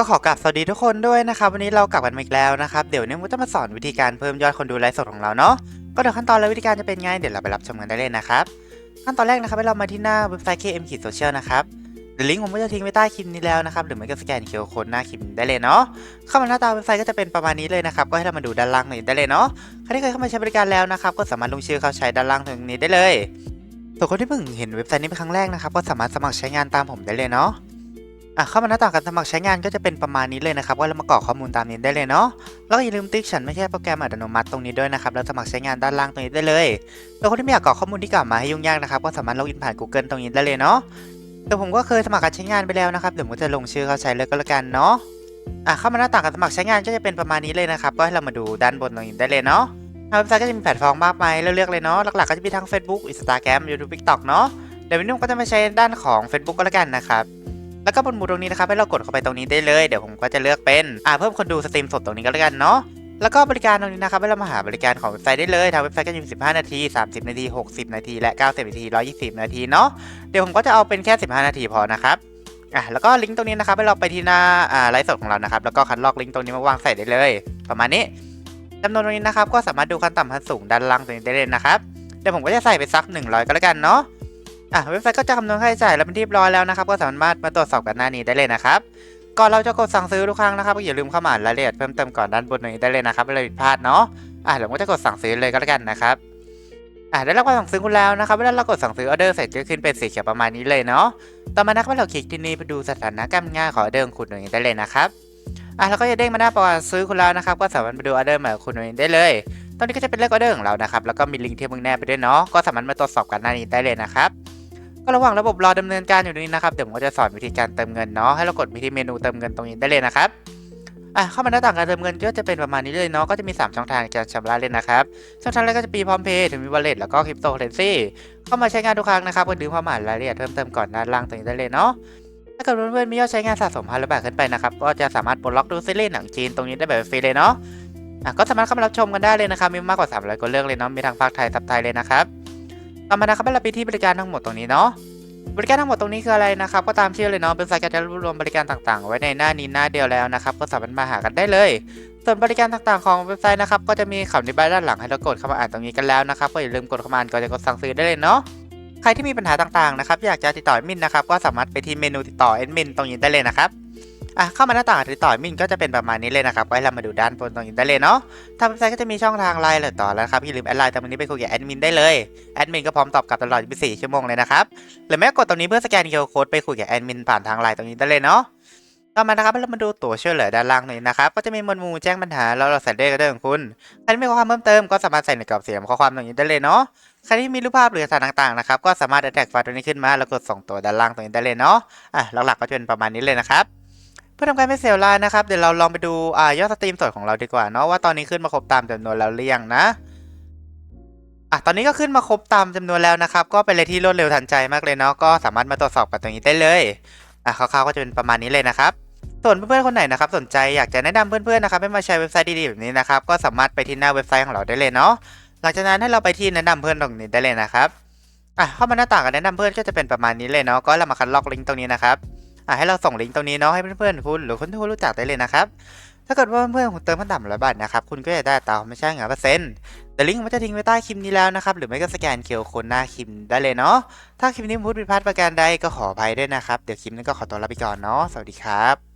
ก็ขอกลับสวัสดีทุกคนด้วยนะครับวันนี้เรากลับกันมาอีกแล้วนะครับเดี๋ยวนี้ผมจะมาสอนวิธีการเพิ่มยอดคนดูไลฟ์สดของเราเนาะก็เดี๋ยวขั้นตอนและวิธีการจะเป็นไงเดี๋ยวเราไปรับชมกันได้เลยนะครับขั้นตอนแรกนะครับให้เรามาที่หน้าเว็บไซต์ KM ขีดโซเชียลนะครับเดี๋ยวลิงก์ผมก็จะทิ้งไว้ใต้คลิปนี้แล้วนะครับหรือไม่ก็สแกนเคอร์โค้ดหน้าคลิปได้เลยเนาะเข้ามาหน้าตาเว็บไซต์ก็จะเป็นประมาณนี้เลยนะครับก็ให้เรามาดูด้านล่างนี้ได้เลยเนาะใครที่เคยเข้ามาใช้บริการแล้วนะครับก็สามารถลงชื่อเข้าใช้ด้านล่างตรงนี้ได้เลยส่วนคนที่เพิ่งเห็นเว็บไซต์นี้เป็นครั้งแรกนะครับก็สามารถสมัครใช้งานตามผมได้เลยเนาะ อะเข้ามาหน้าต่างการสมัครใช้งานก็จะเป็นประมาณนี้เลยนะครับว่าเรามากรอกข้อมูลตามนี้ได้เลยเนาะ แล้วก็อย่าลืมติ๊กฉันไม่ใช่โปรแกรมอัตโนมัติตรงนี้ด้วยนะครับ แล้วสมัครใช้งานด้านล่างตรงนี้ได้เลยแล้วคนที่ไม่อยากกรอกข้อมูลที่กล่าวมาให้ยุ่งยากนะครับ ก็สามารถล็อกอินผ่าน Google ตรงนี้ได้เลยเนาะ แต่ผมก็เคยสมัครการใช้งานไปแล้วนะครับ เดี๋ยวผมจะลงชื่อเข้าใช้เลยก็แล้วกันเนาะ อะเข้ามาหน้าต่างการสมัครใช้งานก็จะเป็นประมาณนี้เลยนะครับ ก็ให้เรามาดูด้านบนตรงนี้ได้เลยเนาะทางเว็บไซต์ก็จะมีแพลตฟอร์มมากมายให้เลือกเลยเนาะ หลักๆก็จะมีทั้ง Facebook Instagram YouTube TikTok เนาะเดี๋ยววันนี้ผมก็จะมาใช้ด้านของ Facebook ก็แล้วกันนะครับ แล้วก็บนมู่ตรงนี้นะครับให้เรากดเข้าไปตรงนี้ได้เลยเดี๋ยวผมก็จะเลือกเป็นอ่าเพิ่มคนดูสตรีมสดตรงนี้ก็แล้วกันเนาะแล้วก็บริการตรงนี้นะครับให้เรามาหาบริการของเว็บไซต์ได้เลยทางเว็บไซต์ก็จะมี 15 นาที 30 นาที 60 นาที และ 90 นาที 120 นาทีเนาะเดี๋ยวผมก็จะเอาเป็นแค่ 15 นาทีพอนะครับอะแล้วก็ลิงก์ตรงนี้นะครับให้เราไปที่หน้าอ่าไลฟ์สดของเรานะครับแล้วก็คัดลอกลิงก์ตรงนี้มาวางใส่ได้เลย ประมาณนี้จำนวนตรงนี้นะครับก็สามารถดูขั้นต่ำขั้นสูงด้านล่างตรงนี้ได้เลยนะครับเดี๋ยวผมก็จะใส่ไปสัก 100 ก็แล้วกันเนาะ อะเว็บไซต์ก็จะคำนวณค่าใช้จ่ายแล้วเป็นที่เรียบร้อยแล้วนะครับ ก็สามารถมาตรวจสอบกันหน้านี้ได้เลยนะครับก่อนเราจะกดสั่งซื้อทุกครั้งนะครับก็อย่าลืมเข้ามาอ่านรายละเอียดเพิ่มเติมก่อนด้านบนนี้ได้เลยนะครับไม่เลยผิดพลาดเนาะอะเดี๋ยวก็จะกดสั่งซื้อเลยก็แล้วกันนะครับอะได้รับการสั่งซื้อคุณแล้วนะครับเวลาเรากดสั่งซื้อออเดอร์เสร็จก็ขึ้นเป็นสีเขียวประมาณนี้เลยเนาะต่อมานะครับเราคลิกที่นี่ไปดูสถานะการงานของออเดอร์คุณตรงนี้ได้เลยนะครับอะแล้วก็จะเด้งมาหน้าประวัติซื้อคุณแล้วนะครับ ก็สามารถไปดูออเดอร์ใหม่ของคุณตรงนี้ได้เลย ตอนนี้ก็จะเป็นเลขออเดอร์ของเรานะครับแล้วก็มีลิงก์ที่มึงแนบไปด้วยเนาะก็สามารถมาตรวจสอบกันหน้านี้ได้เลยนะครับ ก็ระหว่างระบบรอดำเนินการอยู่นี้นะครับ เดี๋ยวผมก็จะสอนวิธีการเติมเงินเนาะ ให้เรากดไปที่เมนูเติมเงินตรงนี้ได้เลยนะครับอะเข้ามาหน้าต่างการเติมเงินก็จะเป็นประมาณนี้เลยเนาะก็จะมี 3 ช่องทางในการชำระเลยนะครับช่องทางแรกก็จะมีพร้อมเพย์ถึงมีวอลเล็ตแล้วก็คริปโตเคอเรนซีเข้ามาใช้งานทุกครั้งนะครับก็ดึงเข้ามาอ่านรายละเอียดเพิ่มเติมก่อนด้านล่างตรงนี้ได้เลยเนาะถ้าเกิดเพื่อนๆมียอดใช้งานสะสมพันละบาทขึ้นไปนะครับก็จะสามารถปลดล็อกดูซีรีส์หนังจีนตรงนี้ได้แบบฟรีเลยเนาะอะก็สามารถเข้ามารับชมกันได้เลยนะครับมีมากกว่า300คนเลือกเลยเนาะมีทั้งภาคไทยซับไทยเลยนะครับต่อมานะครับเราไปที่บริการทั้งหมดตรงนี้เนาะ บริการทั้งหมดตรงนี้คืออะไรนะครับ ก็ตามชื่อเลยเนาะเป็นไซต์การจะรวบรวมบริการต่างๆ ไว้ในหน้านี้หน้าเดียวแล้วนะครับ ก็สามารถมาหากันได้เลย ส่วนบริการต่างๆของเว็บไซต์นะครับ ก็จะมีข่าวในบ้านด้านหลังให้เรากดเข้ามาอ่านตรงนี้กันแล้วนะครับ ก็อย่าลืมกดเข้ามาอ่านก่อนจะกดสั่งซื้อได้เลยเนาะ ใครที่มีปัญหาต่างๆนะครับ อยากจะติดต่อแอดมินนะครับ ก็สามารถไปที่เมนูติดต่อแอดมินตรงนี้ได้เลยนะครับ อะเข้ามาหน้าต่างติดต่อมินก็จะเป็นประมาณนี้เลยนะครับก็ให้เรามาดูด้านบนตรงนี้ได้เลยเนาะทางเว็บไซต์ก็จะมีช่องทางไลน์หรือต่อแล้วครับอย่าลืมแอดไลน์ตรงนี้ไปคุยกับแอดมินได้เลยแอดมินก็พร้อมตอบกลับตลอด 24 ชั่วโมงเลยนะครับหรือแม้กดตรงนี้เพื่อสแกน QR Code ไปคุยกับแอดมินผ่านทางไลน์ตรงนี้ได้เลยเนาะต่อมานะครับเรามาดูตัวช่วยเหลือด้านล่างนี้นะครับก็จะมีมวดหมู่แจ้งปัญหาแล้วเราใส่เลขกระเด้ของคุณใครที่มีข้อความเพิ่มเติมก็สามารถใส่ในกรอบเสียงข้อความตรงนี้ได้เลยเนาะใครที่มีรูปภาพหรือสารต่างๆนะครับก็สามารถแท็กไฟล์ตัวนี้ขึ้นมาแล้วกดส่งตัวด้านล่างตรงนี้ได้เลยเนาะอะหลักๆก็จะเป็นประมาณนี้เลยนะครับ พื่อทำการไม่เสียเวลานะครับ เดี๋ยวเราลองไปดูอ่ายอดสตรีมสดของเราดีกว่าเนาะว่าตอนนี้ขึ้นมาครบตามจำนวนแล้วหรือยังนะอะตอนนี้ก็ขึ้นมาครบตามจำนวนแล้วนะครับ ก็เป็นอะไรที่รวดเร็วทันใจมากเลยเนาะก็สามารถมาตรวจสอบกันตรงนี้ได้เลยอะคร่าวๆก็จะเป็นประมาณนี้เลยนะครับส่วนเพื่อนๆคนไหนนะครับสนใจอยากจะแนะนำเพื่อนๆนะครับให้มาใช้เว็บไซต์ดีๆแบบนี้นะครับก็สามารถไปที่หน้าเว็บไซต์ของเราได้เลยเนาะหลังจากนั้นให้เราไปที่แนะนำเพื่อนตรงนี้ได้เลยนะครับอะเข้ามาหน้าต่างการแนะนำเพื่อนก็จะเป็นประมาณนี้เลยเนาะก็เรามาคัดลอกลิงก์ตรงนี้นะครับ อะให้เราส่งลิงก์ตรงนี้เนาะให้เพื่อนๆคุณหรือคนที่คุณรู้จักได้เลยนะครับถ้าเกิดว่าเพื่อนๆคุณเติมขั้นต่ำร้อยบาทนะครับคุณก็จะได้ตราไม่ใช่เงินเปอร์เซ็นต์แต่ลิงก์มันจะทิ้งไว้ใต้คลิปนี้แล้วนะครับหรือไม่ก็สแกนเคอร์โคนหน้าคลิปได้เลยเนาะถ้าคลิปนี้พูดผิดพลาดประการใดก็ขออภัยด้วยนะครับเดี๋ยวคลิปนี้ก็ขอตัวลาไปก่อนเนาะสวัสดีครับ